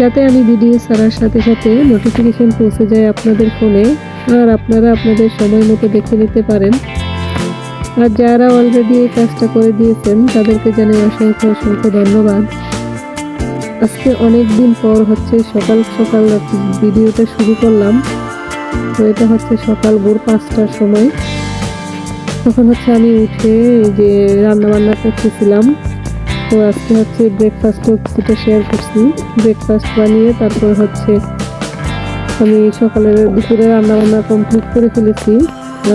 যাতে আমি ভিডিও ছাড়ার সাথে সাথে নোটিফিকেশন পৌঁছে যায় আপনাদের ফোনে আর আপনারা আপনাদের সময় মতো দেখে নিতে পারেন। আর যারা অলরেডি এই কাজটা করে দিয়েছেন, তাদেরকে জানাই অসংখ্য অসংখ্য ধন্যবাদ। আজকে অনেক দিন পর হচ্ছে সকাল সকাল ভিডিওটা শুরু করলাম। তো এটা হচ্ছে সকাল ভোর পাঁচটার সময়। তখন হচ্ছে আমি উঠে যে রান্না বান্না করতেছিলাম। তো আজকে হচ্ছে ব্রেকফাস্টও কিছুটা শেয়ার করছি। ব্রেকফাস্ট বানিয়ে তারপর হচ্ছে আমি সকালের দুপুরে রান্না বান্না কমপ্লিট করে ফেলেছি।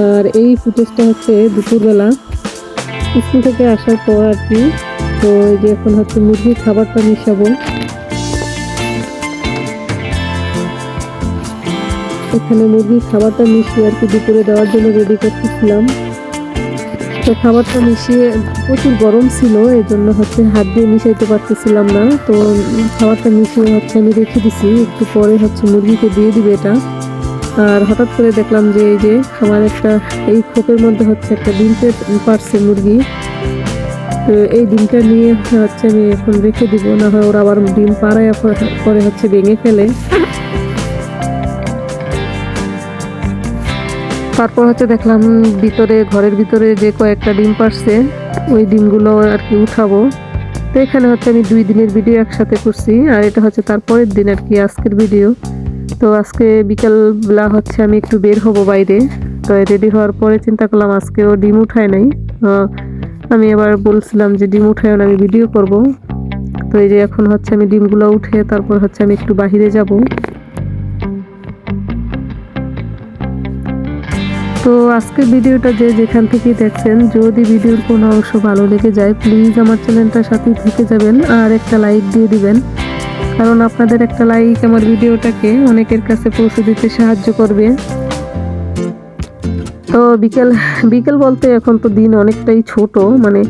আর এই ফুটেজটা হচ্ছে দুপুরবেলা। স্কুল থেকে আসার পর আর কি। তো এই যে এখন হচ্ছে মুরগির খাবারটা মিশাবো। এখানে মুরগির খাবারটা মিশিয়ে আর কি দুপুরে দেওয়ার জন্য রেডি করতেছিলাম। তো খাবারটা মিশিয়ে, প্রচুর গরম ছিল এই জন্য হচ্ছে হাত দিয়ে মিশাইতে পারতেছিলাম না। তো খাবারটা মিশিয়ে হচ্ছে আমি রেখে দিছি, একটু পরে হচ্ছে মুরগিকে দিয়ে দিবে এটা। আর হঠাৎ করে দেখলাম যে এই যে আমার একটা, এই খোপের মধ্যে হচ্ছে একটা ডিম পারছে মুরগি। তো এই ডিমটা নিয়ে হচ্ছে আমি এখন রেখে দিব, না হয় ওরা আবার ডিম পাড়ায় পরে হচ্ছে ভেঙে ফেলে। তারপর হচ্ছে দেখলাম ভিতরে, ঘরের ভিতরে যে কয়েকটা ডিম পারছে ওই ডিমগুলো আর কি উঠাবো। তো এখানে হচ্ছে আমি দুই দিনের ভিডিও একসাথে করছি, আর এটা হচ্ছে তারপরের দিন আর কি আজকের ভিডিও। তো আজকে বিকালবেলা হচ্ছে আমি একটু বের হব বাইরে। তো রেডি হওয়ার পরে চিন্তা করলাম আজকেও ডিম উঠায় নাই। আমি এবার বলছিলাম যে ডিম উঠায় আমি ভিডিও করব। তো এই যে এখন হচ্ছে আমি ডিমগুলো উঠে তারপর হচ্ছে আমি একটু বাহিরে যাব। আজকের ভিডিওটা যে যেখান থেকে দেখছেন, যদি ভিডিওর কোনো অংশ ভালো লেগে যায় প্লিজ আমার চ্যানেলটার সাথেই থেকে যাবেন আর একটা লাইক দিয়ে দিবেন। কারণ আপনাদের একটা লাইক আমার ভিডিওটাকে অনেকের কাছে পৌঁছে দিতে সাহায্য করবে। তো বিকেল বিকেল বলতে এখন তো দিন অনেকটাই ছোট মানে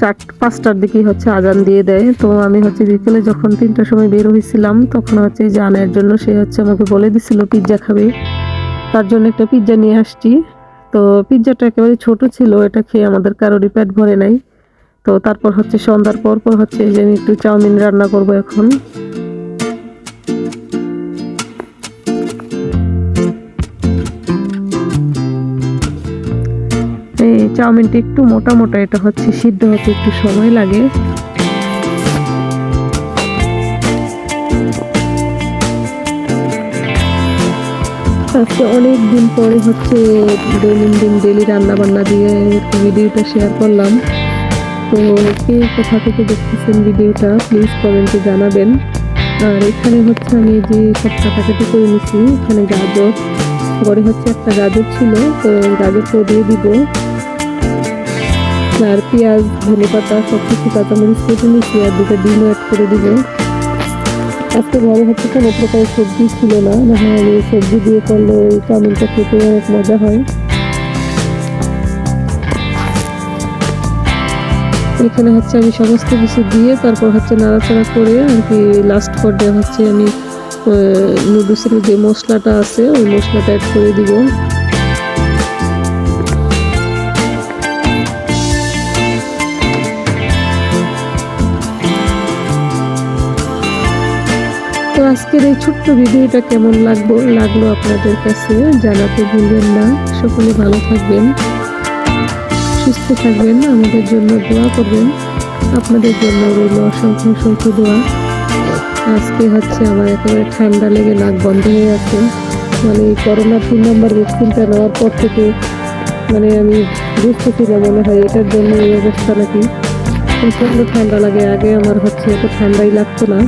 চার, পাঁচটার দিকেই হচ্ছে আজান দিয়ে দেয়। তো আমি হচ্ছে বিকেলে যখন তিনটার সময় বের হয়েছিলাম, তখন হচ্ছে জানার জন্য সে হচ্ছে আমাকে বলে দিছিল, পিৎজা খাবে। তার জন্য একটা পিৎজা নিয়ে আসছি। তো পিৎজাটা একেবারে ছোট ছিল, এটা খেয়ে আমাদের কারোরই পেট ভরে নাই। তো তারপর হচ্ছে সন্ধ্যার পর পর হচ্ছে যে আমি একটু চাউমিন রান্না করব এখন। এই চাউমিনটা একটু মোটা মোটা, এটা হচ্ছে সিদ্ধ হতে একটু সময় লাগে। আজকে অনেক দিন পরে হচ্ছে দৈনন্দিন ডেলি রান্না বান্না দিয়ে ভিডিওটা শেয়ার করলাম। তো কে কোথা থেকে দেখতেছেন ভিডিওটা প্লিজ কমেন্টে জানাবেন। আর এখানে হচ্ছে আমি যে সব কাটাকাটি করে নিছি, এখানে গাজর। ঘরে হচ্ছে একটা গাজর ছিল, তো গাজরটাও দিয়ে দিব। আর পেঁয়াজ ধনে পাতা সব কিছু কাঁচামরিচ কেটে নিচ্ছি আর দুটো ডিম অ্যাড করে দিব। আজকে ঘরে হচ্ছে কোনো প্রকার সবজি ছিল না। না হয় আমি সবজি দিয়ে করলে ওই চাউমিনটা খেতে অনেক মজা হয়। এখানে হচ্ছে আমি সমস্ত কিছু দিয়ে তারপর হচ্ছে নাড়াচাড়া করে আর কি লাস্ট পর্যায়ে হচ্ছে আমি নুডলসের যে মশলাটা আছে, ওই মশলাটা অ্যাড করে দিব। তো আজকের এই ছোট্ট ভিডিওটা কেমন লাগবো, লাগল আপনাদের কাছে জানাতে ভুলবেন না। সকলে ভালো থাকবেন, সুস্থ থাকবেন, আমাদের জন্য দোয়া করবেন। আপনাদের জন্য রইল অসংখ্য অসংখ্য দোয়া। আজকে হচ্ছে আমার একেবারে ঠান্ডা লেগে নাক বন্ধ হয়ে আছে মানে করোনা তিন নম্বর ভ্যাকসিনটা নেওয়ার পর থেকে মানে আমি বুঝতেছি না মনে হয়, এটার জন্য এই অবস্থা নাকি। প্রচণ্ড ঠান্ডা লাগে, আগে আমার হচ্ছে এত ঠান্ডাই লাগতো না।